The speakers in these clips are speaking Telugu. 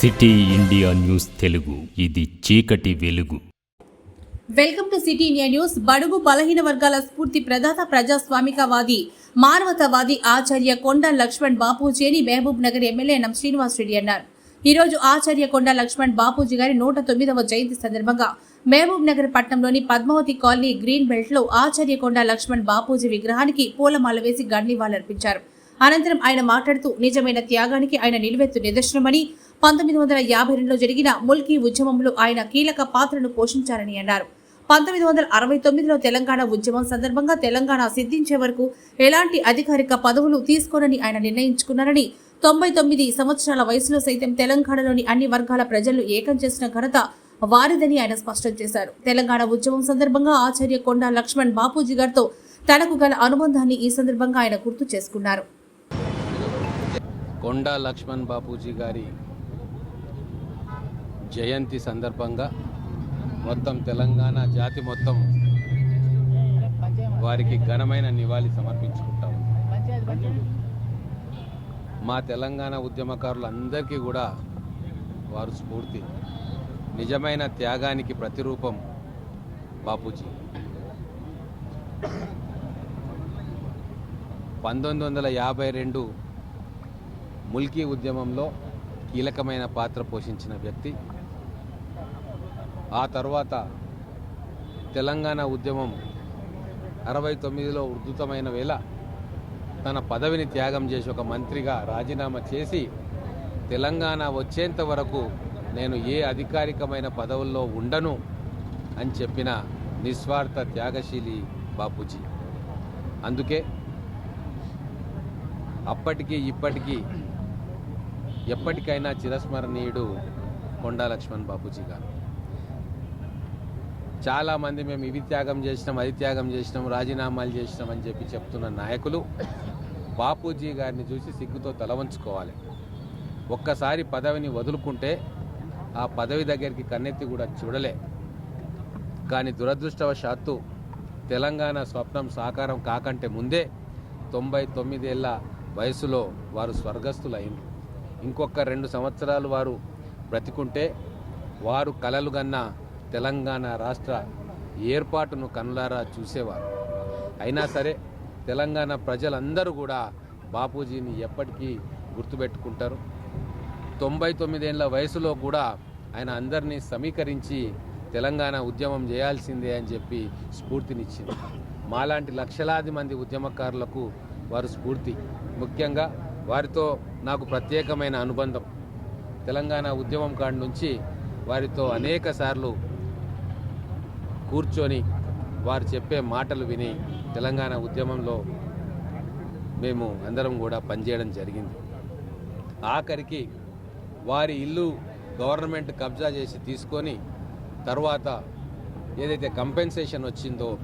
City India news Telugu. ఇది చీకటి వెలుగు. Welcome to city India news. బడుగు బలహీన వర్గాల స్ఫూర్తి ప్రదాత ప్రజాస్వామికవాది మానవతావాది ఆచార్య కొండ లక్ష్మణ్ బాపూజీని మహబూబ్ నగర్ ఎమ్మెల్యే నం శ్రీనివాస్ రెడ్డి అన్నారు. ఈ రోజు ఆచార్య కొండ లక్ష్మణ్ బాపూజీ గారి నూట తొమ్మిదవ జయంతి సందర్భంగా మహబూబ్ నగర్ పట్టణంలోని పద్మావతి కాలనీ గ్రీన్ బెల్ట్లో ఆచార్య కొండ లక్ష్మణ్ బాపూజీ విగ్రహానికి పూలమాల వేసి గండివాళర్పించారు. అనంతరం ఆయన మాట్లాడుతూ నిజమైన త్యాగానికి ఆయన నిలువెత్తు నిదర్శనమని పంతొమ్మిది వందల యాభై రెండులో జరిగిన ముల్కీ ఉద్యమంలో ఆయన కీలక పాత్రను పోషించారని అన్నారు. పంతొమ్మిది వందల అరవై తొమ్మిదిలో తెలంగాణ ఉద్యమం సందర్భంగా తెలంగాణ సిద్ధించే వరకు ఎలాంటి అధికారిక పదవులు తీసుకోనని ఆయన నిర్ణయించుకున్నారని తొంభై తొమ్మిది సంవత్సరాల వయసులో సైతం తెలంగాణలోని అన్ని వర్గాల ప్రజలు ఏకం చేసిన ఘనత వారిదని ఆయన స్పష్టం చేశారు. తెలంగాణ ఉద్యమం సందర్భంగా ఆచార్య కొండ లక్ష్మణ్ బాపూజీ గారితో తనకు గల అనుబంధాన్ని ఈ సందర్భంగా ఆయన గుర్తు చేసుకున్నారు. కొండా లక్ష్మణ్ బాపూజీ గారి జయంతి సందర్భంగా మొత్తం తెలంగాణ జాతి మొత్తం వారికి ఘనమైన నివాళి సమర్పించుకుంటాం. మా తెలంగాణ ఉద్యమకారులందరికీ కూడా వారు స్ఫూర్తి. నిజమైన త్యాగానికి ప్రతిరూపం బాపూజీ. పంతొమ్మిది వందల యాభై రెండు ముల్కీ ఉద్యమంలో కీలకమైన పాత్ర పోషించిన వ్యక్తి. ఆ తర్వాత తెలంగాణ ఉద్యమం అరవై తొమ్మిదిలో ఉద్ధృతమైన వేళ తన పదవిని త్యాగం చేసి ఒక మంత్రిగా రాజీనామా చేసి తెలంగాణ వచ్చేంత వరకు నేను ఏ అధికారికమైన పదవుల్లో ఉండను అని చెప్పిన నిస్వార్థ త్యాగశీలి బాపూజీ. అందుకే అప్పటికీ ఇప్పటికీ ఎప్పటికైనా చిరస్మరణీయుడు కొండా లక్ష్మణ్ బాపూజీ గారు. చాలామంది మేము ఇవి త్యాగం చేసినాం అది త్యాగం చేసినాం రాజీనామాలు చేసినాం అని చెప్పి చెప్తున్న నాయకులు బాపూజీ గారిని చూసి సిగ్గుతో తలవంచుకోవాలి ఒక్కసారి పదవిని వదులుకుంటే ఆ పదవి దగ్గరికి కన్నెత్తి కూడా చూడలే. కానీ దురదృష్టవశాత్తు తెలంగాణ స్వప్నం సాకారం కాకంటే ముందే తొంభై తొమ్మిదేళ్ళ వయసులో వారు స్వర్గస్థులైంది ఇంకొక రెండు సంవత్సరాలు వారు బ్రతికుంటే వారు కలలుగన్న తెలంగాణ రాష్ట్ర ఏర్పాటును కనులారా చూసేవారు. అయినా సరే తెలంగాణ ప్రజలందరూ కూడా బాపూజీని ఎప్పటికీ గుర్తుపెట్టుకుంటారు. తొంభై తొమ్మిదేళ్ళ వయసులో కూడా ఆయన అందరినీ సమీకరించి తెలంగాణ ఉద్యమం చేయాల్సిందే అని చెప్పి స్ఫూర్తినిచ్చింది. మాలాంటి లక్షలాది మంది ఉద్యమకారులకు వారు స్ఫూర్తి. ముఖ్యంగా వారితో నాకు ప్రత్యేకమైన అనుబంధం. తెలంగాణ ఉద్యమం కాడి నుంచి వారితో అనేక సార్లు కూర్చొని వారు చెప్పే మాటలు విని తెలంగాణ ఉద్యమంలో మేము అందరం కూడా పనిచేయడం జరిగింది. ఆఖరికి వారి ఇల్లు గవర్నమెంట్ కబ్జా చేసి తీసుకొని తర్వాత ఏదైతే కంపెన్సేషన్ వచ్చిందో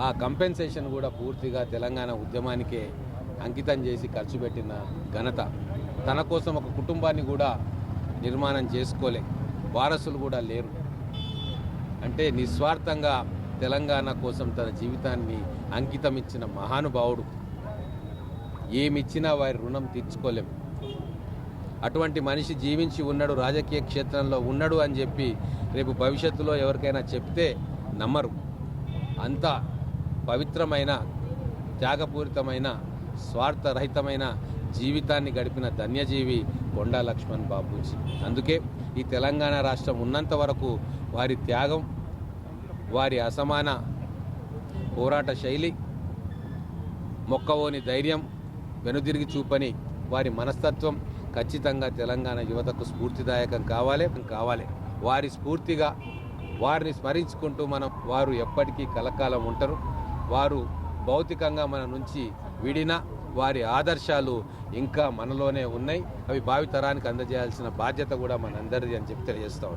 ఆ కంపెన్సేషన్ కూడా పూర్తిగా తెలంగాణ ఉద్యమానికే అంకితం చేసి ఖర్చు పెట్టిన ఘనత తన కోసం ఒక కుటుంబాన్ని కూడా నిర్మాణం చేసుకోలే. వారసులు కూడా లేరు. అంటే నిస్వార్థంగా తెలంగాణ కోసం తన జీవితాన్ని అంకితం ఇచ్చిన మహానుభావుడు. ఏమిచ్చినా వారి రుణం తీర్చుకోలేం. అటువంటి మనిషి జీవించి ఉన్నాడు రాజకీయ క్షేత్రంలో ఉన్నాడు అని చెప్పి రేపు భవిష్యత్తులో ఎవరికైనా చెప్తే నమ్మరు. అంత పవిత్రమైన త్యాగపూరితమైన స్వార్థరహితమైన జీవితాన్ని గడిపిన ధన్యజీవి కొండా లక్ష్మణ్ బాబూజీ అందుకే ఈ తెలంగాణ రాష్ట్రం ఉన్నంత వరకు వారి త్యాగం వారి అసమాన పోరాట శైలి మొక్కవోని ధైర్యం వెనుదిరిగి చూపని వారి మనస్తత్వం ఖచ్చితంగా తెలంగాణ యువతకు స్ఫూర్తిదాయకం కావాలి కావాలి. వారి స్ఫూర్తిగా వారిని స్మరించుకుంటూ మనం వారు ఎప్పటికీ కలకాలం ఉంటారు. వారు భౌతికంగా మన నుంచి విడినా వారి ఆదర్శాలు ఇంకా మనలోనే ఉన్నాయి. అవి భావితరానికి అందజేయాల్సిన బాధ్యత కూడా మనందరిది అని చెప్పి తెలియజేస్తా